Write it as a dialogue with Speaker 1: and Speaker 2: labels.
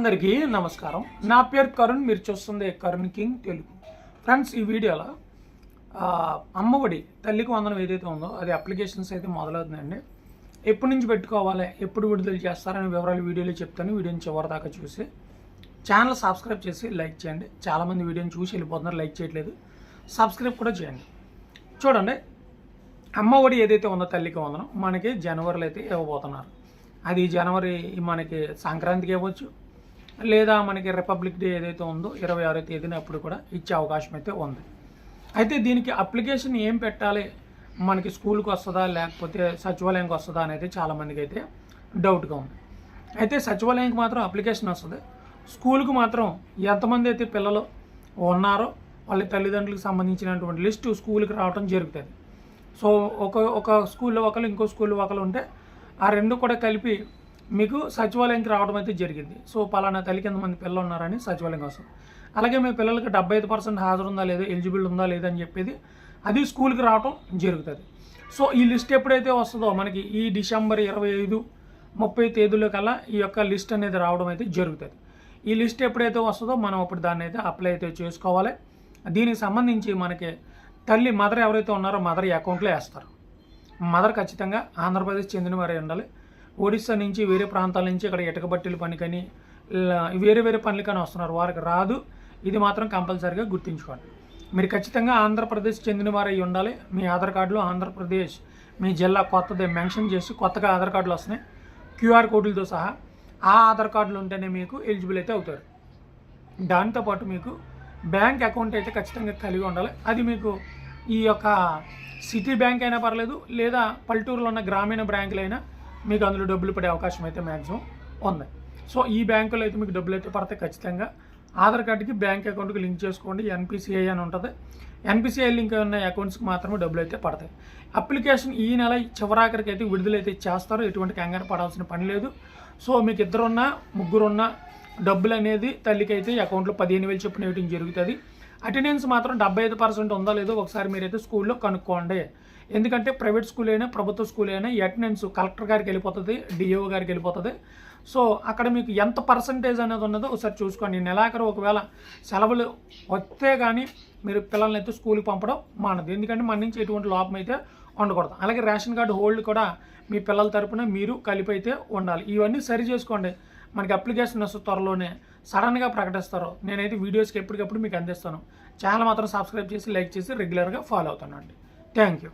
Speaker 1: అందరికీ నమస్కారం. నా పేరు కరుణ్ మీరు చూస్తుంది కరుణ్ కింగ్ తెలుగు. ఫ్రెండ్స్ ఈ వీడియోలో అమ్మఒడి తల్లికి వందనం ఏదైతే ఉందో అది అప్లికేషన్స్ అయితే మొదలవుతుందండి ఎప్పటి నుంచి పెట్టుకోవాలి ఎప్పుడు విడుదల చేస్తారనే వివరాలు వీడియోలో చెప్తాను. వీడియోని చివరి దాకా చూసి ఛానల్ సబ్స్క్రైబ్ చేసి లైక్ చేయండి. చాలామంది వీడియోని చూసి వెళ్ళిపోతున్నారు లైక్ చేయట్లేదు. సబ్స్క్రైబ్ కూడా చేయండి. చూడండి అమ్మ ఒడి ఏదైతే ఉందో తల్లికి వందనం మనకి జనవరిలో అయితే ఇవ్వబోతున్నారు. అది జనవరి మనకి సంక్రాంతికి ఇవ్వచ్చు లేదా మనకి రిపబ్లిక్ డే ఏదైతే ఉందో ఇరవై ఆరో తేదీన అప్పుడు కూడా ఇచ్చే అవకాశం అయితే ఉంది. అయితే దీనికి అప్లికేషన్ ఏం పెట్టాలి? మనకి స్కూల్కి వస్తుందా? లేకపోతే సచివాలయంకి వస్తుందా? అనేది చాలామందికి అయితే డౌట్గా ఉంది. అయితే సచివాలయంకి మాత్రం అప్లికేషన్ వస్తుంది. స్కూల్కి మాత్రం ఎంతమంది అయితే పిల్లలు ఉన్నారో వాళ్ళ తల్లిదండ్రులకు సంబంధించినటువంటి లిస్టు స్కూల్కి రావడం జరుగుతుంది. సో ఒక ఒక స్కూల్లో ఒకరు ఇంకో స్కూల్లో ఒకరు ఉంటే ఆ రెండు కూడా కలిపి మీకు సచివాలయంకి రావడం అయితే జరిగింది. సో పలానా తల్లికి ఎంతమంది పిల్లలు ఉన్నారని సచివాలయం కోసం. అలాగే మీ పిల్లలకి డెబ్బై ఐదు పర్సెంట్ హాజరు ఉందా లేదా ఎలిజిబుల్ ఉందా లేదా అని చెప్పేది అది స్కూల్కి రావడం జరుగుతుంది. సో ఈ లిస్ట్ ఎప్పుడైతే వస్తుందో మనకి ఈ డిసెంబర్ ఇరవై ఐదు ముప్పై తేదీలో కల్లా ఈ యొక్క లిస్ట్ అనేది రావడం అయితే జరుగుతుంది. ఈ లిస్ట్ ఎప్పుడైతే వస్తుందో మనం అప్పుడు దాన్ని అయితే అప్లై అయితే చేసుకోవాలి. దీనికి సంబంధించి మనకి తల్లి మదర్ ఎవరైతే ఉన్నారో మదర్ అకౌంట్లో వేస్తారు. మదర్ ఖచ్చితంగా ఆంధ్రప్రదేశ్ చెందిన వారే ఉండాలి. ఒడిస్సా నుంచి వేరే ప్రాంతాల నుంచి ఇక్కడ ఇటుక బట్టల పనికని వేరే వేరే వేరే పనులకని వస్తున్నారు. వారికి రాదు. ఇది మాత్రం కంపల్సరీగా గుర్తుంచుకోండి. మీరు ఖచ్చితంగా ఆంధ్రప్రదేశ్ చెందిన వారై ఉండాలి. మీ ఆధార్ కార్డులో ఆంధ్రప్రదేశ్ మీ జిల్లా కొత్తది మెన్షన్ చేసి కొత్తగా ఆధార్ కార్డులు వస్తున్నాయి. క్యూఆర్ కోడ్లతో సహా ఆ ఆధార్ కార్డులు ఉంటేనే మీకు ఎలిజిబుల్ అయితే అవుతారు. దాంతోపాటు మీకు బ్యాంక్ అకౌంట్ అయితే ఖచ్చితంగా కలిగి ఉండాలి. అది మీకు ఈ యొక్క సిటీ బ్యాంక్ అయినా పర్లేదు లేదా పల్లెటూరులో ఉన్న గ్రామీణ బ్యాంకులు అయినా మీకు అందులో డబ్బులు పడే అవకాశం అయితే మ్యాక్సిమం ఉంది. సో ఈ బ్యాంకులో అయితే మీకు డబ్బులు అయితే పడతాయి ఖచ్చితంగా. ఆధార్ కార్డుకి బ్యాంక్ అకౌంట్కి లింక్ చేసుకోండి. ఎన్పిసిఐ అని ఉంటుంది. ఎన్పిసిఐ లింక్ ఉన్న అకౌంట్స్కి మాత్రమే డబ్బులు అయితే పడతాయి. అప్లికేషన్ ఈ నెల చివరాఖరికి అయితే విడుదలైతే చేస్తారు. ఎటువంటి కంగారు పడాల్సిన పని లేదు. సో మీకు ఇద్దరున్నా ముగ్గురున్నా డబ్బులు అనేది తల్లికి అయితే అకౌంట్లో పదిహేను వేలు చొప్పున వేయడం జరుగుతుంది. అటెండెన్స్ మాత్రం డెబ్బై ఐదు పర్సెంట్ ఉందో లేదో ఒకసారి మీరైతే స్కూల్లో కనుక్కోండి. ఎందుకంటే ప్రైవేట్ స్కూల్ అయినా ప్రభుత్వ స్కూల్ అయినా అటెండెన్స్ కలెక్టర్ గారికి వెళ్ళిపోతుంది డిఓ గారికి వెళ్ళిపోతుంది. సో అక్కడ మీకు ఎంత పర్సంటేజ్ అనేది ఉన్నదో ఒకసారి చూసుకోండి. నెలాఖరు ఒకవేళ సెలవులు వస్తే కానీ మీరు పిల్లల్ని అయితే స్కూల్కి పంపడం మానదు. ఎందుకంటే మన నుంచి ఎటువంటి లోపం అయితే ఉండకూడదు. అలాగే రేషన్ కార్డు హోల్డ్ కూడా మీ పిల్లల తరపున మీరు కలిపి అయితే ఉండాలి. ఇవన్నీ సరి చేసుకోండి. మనకి అప్లికేషన్ వస్తుంది త్వరలోనే సడన్గా ప్రకటిస్తారు. నేనైతే వీడియోస్కి ఎప్పటికప్పుడు మీకు అందిస్తాను. ఛానల్ మాత్రం సబ్స్క్రైబ్ చేసి లైక్ చేసి రెగ్యులర్గా ఫాలో అవుతానండి. Thank you